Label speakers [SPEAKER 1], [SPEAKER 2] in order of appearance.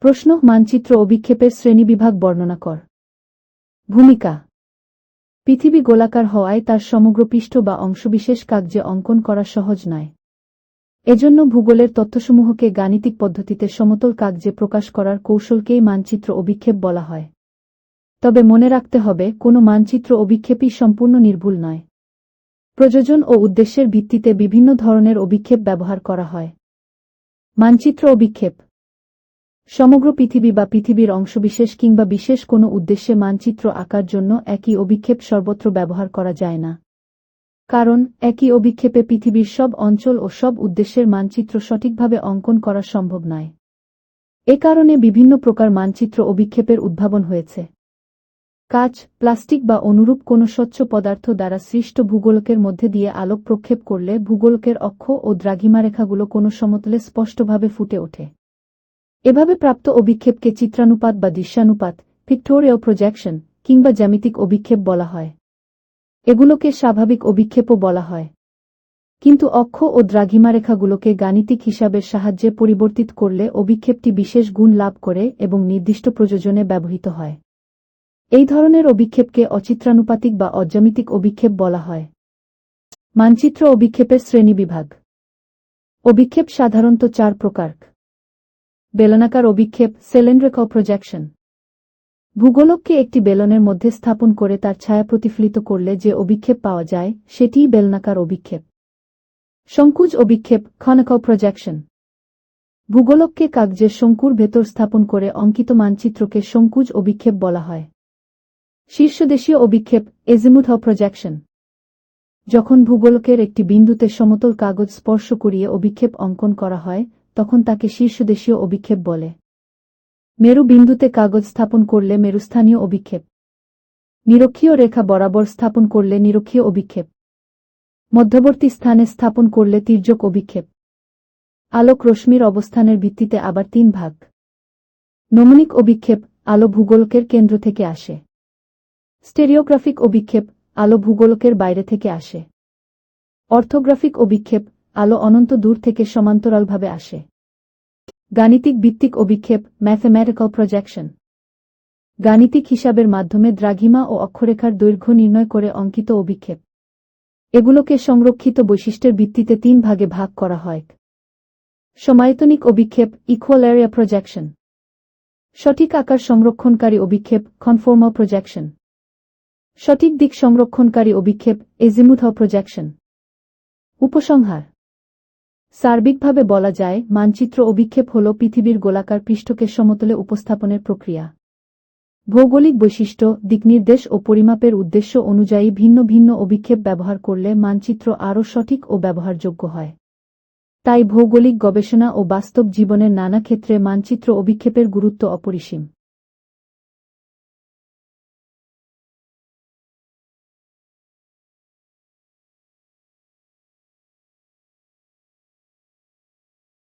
[SPEAKER 1] প্রশ্ন, মানচিত্র অভিক্ষেপের শ্রেণীবিভাগ বর্ণনা কর। ভূমিকা। পৃথিবী গোলাকার হওয়ায় তার সমগ্র পৃষ্ঠ বা অংশবিশেষ কাগজে অঙ্কন করা সহজ নয়। এজন্য ভূগোলের তথ্যসমূহকে গাণিতিক পদ্ধতিতে সমতল কাগজে প্রকাশ করার কৌশলকেই মানচিত্র অভিক্ষেপ বলা হয়। তবে মনে রাখতে হবে, কোনো মানচিত্র অভিক্ষেপই সম্পূর্ণ নির্ভুল নয়। প্রযোজন ও উদ্দেশ্যের ভিত্তিতে বিভিন্ন ধরনের অভিক্ষেপ ব্যবহার করা হয়। মানচিত্র অভিক্ষেপ সমগ্র পৃথিবী বা পৃথিবীর অংশবিশেষ কিংবা বিশেষ কোনো উদ্দেশ্যে মানচিত্র আঁকার জন্য একই অভিক্ষেপ সর্বত্র ব্যবহার করা যায় না। কারণ, একই অভিক্ষেপে পৃথিবীর সব অঞ্চল ও সব উদ্দেশ্যের মানচিত্র সঠিকভাবে অঙ্কন করা সম্ভব নয়। এ কারণে বিভিন্ন প্রকার মানচিত্র অভিক্ষেপের উদ্ভাবন হয়েছে। কাচ, প্লাস্টিক বা অনুরূপ কোনো স্বচ্ছ পদার্থ দ্বারা সৃষ্ট ভূগোলকের মধ্যে দিয়ে আলোক প্রক্ষেপ করলে ভূগোলকের অক্ষ ও দ্রাঘিমারেখাগুলো কোনো সমতলে স্পষ্টভাবে ফুটে ওঠে। এভাবে প্রাপ্ত অভিক্ষেপকে চিত্রানুপাত বা দৃশ্যানুপাত পিক্টোরিয়াল প্রজেকশন কিংবা জ্যামিতিক অভিক্ষেপ বলা হয়। এগুলোকে স্বাভাবিক অভিক্ষেপও বলা হয়। কিন্তু অক্ষ ও দ্রাঘিমারেখাগুলোকে গাণিতিক হিসাবের সাহায্যে পরিবর্তিত করলে অভিক্ষেপটি বিশেষ গুণ লাভ করে এবং নির্দিষ্ট প্রযোজনে ব্যবহৃত হয়। এই ধরনের অভিক্ষেপকে অচিত্রানুপাতিক বা অজ্যামিতিক অভিক্ষেপ বলা হয়। মানচিত্র অভিক্ষেপের শ্রেণীবিভাগ। অভিক্ষেপ সাধারণত চার প্রকার। বেলনাকার অভিক্ষেপ, সেলেন্ড্রেকল প্রজেকশন। ভূগোলককে একটি বেলনের মধ্যে স্থাপন করে তার ছায়া প্রতিফলিত করলে যে অভিক্ষেপ পাওয়া যায়, সেটিই বেলনাকার অভিক্ষেপ। শঙ্কুজ অভিক্ষেপ খনকল প্রজেকশন। ভূগোলককে কাগজের শঙ্কুর ভেতর স্থাপন করে অঙ্কিত মানচিত্রকে শঙ্কুজ অভিক্ষেপ বলা হয়। শীর্ষদেশীয় অভিক্ষেপ এজিমুথ প্রজেকশন। যখন ভূগোলকের একটি বিন্দুতে সমতল কাগজ স্পর্শ করিয়ে অভিক্ষেপ অঙ্কন করা হয় তখন তাকে শীর্ষদেশীয় অভিক্ষেপ বলে। মেরু বিন্দুতে কাগজ স্থাপন করলে মেরুস্থানীয় অভিক্ষেপ। নিরক্ষীয় রেখা বরাবর স্থাপন করলে নিরক্ষীয় অভিক্ষেপ। মধ্যবর্তী স্থানে স্থাপন করলে তির্যক অভিক্ষেপ। আলোক রশ্মির অবস্থানের ভিত্তিতে আবার তিন ভাগ। নমনিক অভিক্ষেপ আলো ভূগোলকের কেন্দ্র থেকে আসে। স্টেরিওগ্রাফিক অভিক্ষেপ আলো ভূগোলকের বাইরে থেকে আসে। অর্থোগ্রাফিক অভিক্ষেপ আলো অনন্ত দূর থেকে সমান্তরালভাবে আসে। গাণিতিক ভিত্তিক অভিক্ষেপ ম্যাথমেটিক্যাল প্রজেকশন গাণিতিক হিসাবের মাধ্যমে দ্রাঘিমা ও অক্ষরেখার দৈর্ঘ্য নির্ণয় করে অঙ্কিত অভিক্ষেপ। এগুলোকে সংরক্ষিত বৈশিষ্ট্যের ভিত্তিতে তিন ভাগে ভাগ করা হয়। সমায়তনিক অভিক্ষেপ ইকুয়াল এরিয়া প্রজেকশন সঠিক আকার সংরক্ষণকারী অভিক্ষেপ কনফর্মাল প্রজেকশন সঠিক দিক সংরক্ষণকারী অভিক্ষেপ এজিমুথ প্রজেকশন উপসংহার। সার্বিকভাবে বলা যায়, মানচিত্র অভিক্ষেপ হল পৃথিবীর গোলাকার পৃষ্ঠকে সমতলে উপস্থাপনের প্রক্রিয়া। ভৌগোলিক বৈশিষ্ট্য, দিকনির্দেশ ও পরিমাপের উদ্দেশ্য অনুযায়ী ভিন্ন ভিন্ন অভিক্ষেপ ব্যবহার করলে মানচিত্র আরও সঠিক ও ব্যবহারযোগ্য হয়। তাই ভৌগোলিক গবেষণা ও বাস্তব জীবনের নানা ক্ষেত্রে মানচিত্র অভিক্ষেপের গুরুত্ব অপরিসীম।